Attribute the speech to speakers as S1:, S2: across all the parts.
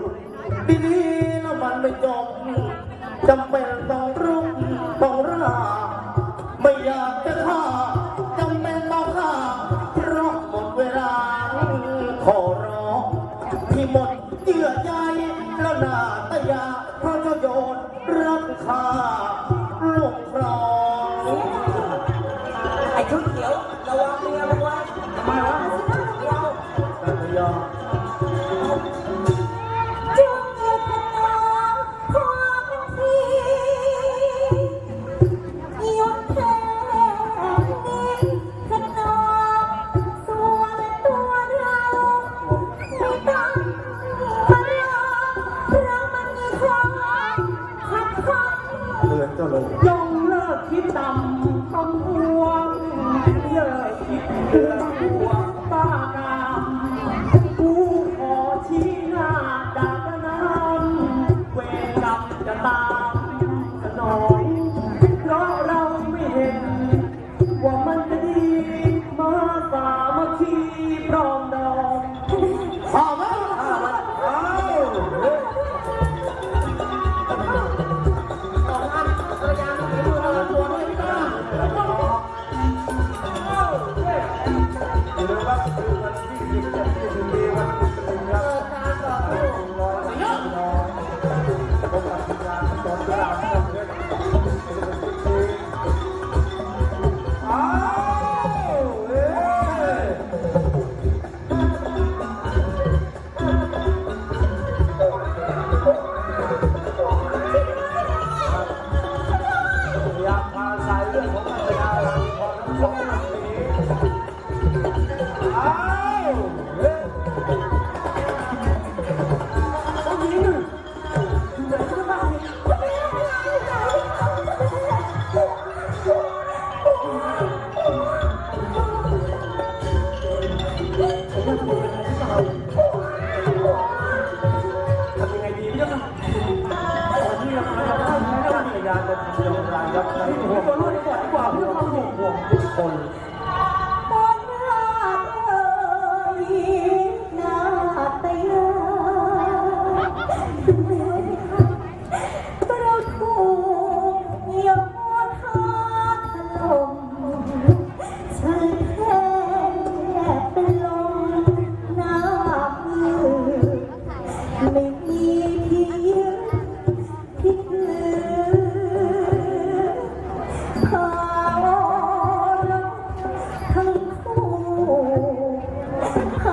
S1: ดดีๆแล้วมันไม่จบจำเป็นต้องรุกต้องราไม่อยากจะฆ่าจำเป็นต้องฆ่าเพราะหมดเวลา ขอร้องที่หมดเยื่อใยแล้วหน้าตายาเพราะเจ้าโยนรักค่าลงครอง
S2: ไอ้ชุด
S3: ก
S1: ทำยังไงดีพี่เจ้าค่ะตอนนี้เรากำลังทำให้ภรรยาจะทำยางในหัวตัวลูกก่อนดีกว่าเพื่อความห่วงห่วงทุกคน
S3: ไม่มีที่ยืนที่คือขอรักทั้งคู่ข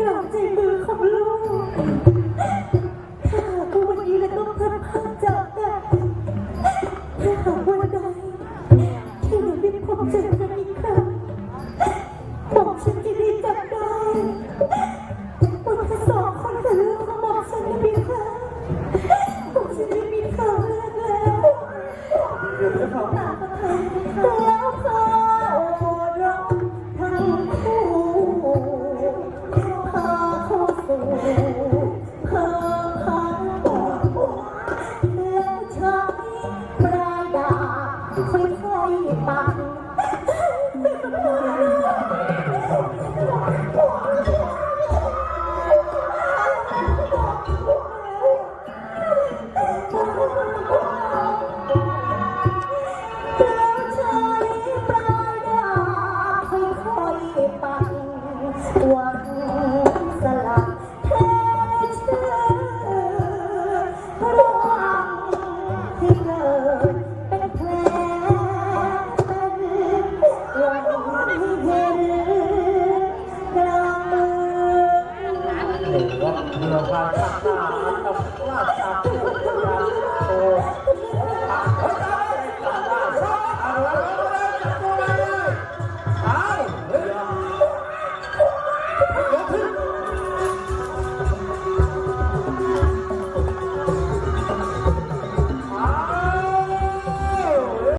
S3: ก
S2: ล่า
S3: วใจมือของลูกถ้าหากว่าวันนี้เราต้องพัดพาจากกันถ้าหากวันใดที่เราได้พบเจอกันอีกครั้งบอกฉันจะได้จำได้ว่าทั้งสองคนเป็นลูกของบอกฉันไม่มีค่าบอกฉันไม่มีค่าแล้ว
S1: เดี๋ยวจะขา
S3: ผ่านหน้าอันดับลาดตา